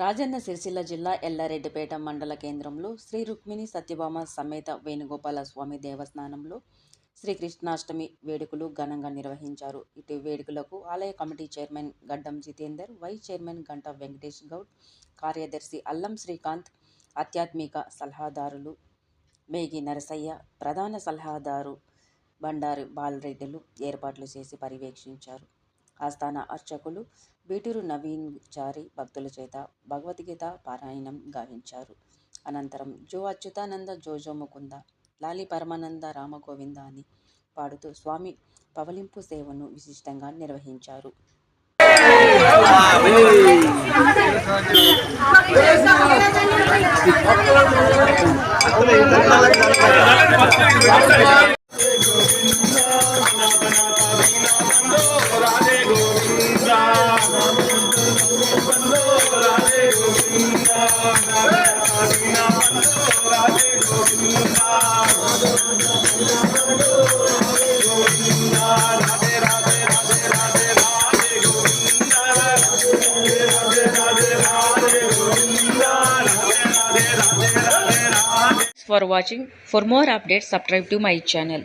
రాజన్న సిరిసిల్ల జిల్లా ఎల్లారెడ్డిపేట మండల కేంద్రంలో శ్రీ రుక్మిణి సత్యభామ సమేత వేణుగోపాల స్వామి దేవస్థానంలో శ్రీకృష్ణాష్టమి వేడుకలు ఘనంగా నిర్వహించారు. ఇటు వేడుకలకు ఆలయ committee chairman Gaddam Jitender vice chairman గంట వెంకటేష్ గౌడ్ కార్యదర్శి అల్లం శ్రీకాంత్ ఆధ్యాత్మిక సలహాదారులు మేగి నరసయ్య ప్రధాన సలహాదారు బండారు బాలరెడ్డిలు ఏర్పాట్లు చేసి పర్యవేక్షించారు. ఆస్థాన అర్చకులు బీటూరు నవీన్ చారి భక్తుల చేత భగవద్గీత పారాయణం గావించారు. అనంతరం జో అచ్యుతానంద జోజో ముకుంద లాలి పరమానంద రామగోవింద అని పాడుతూ స్వామి పవలింపు సేవను విశిష్టంగా నిర్వహించారు. for watching. For more updates, subscribe to my channel.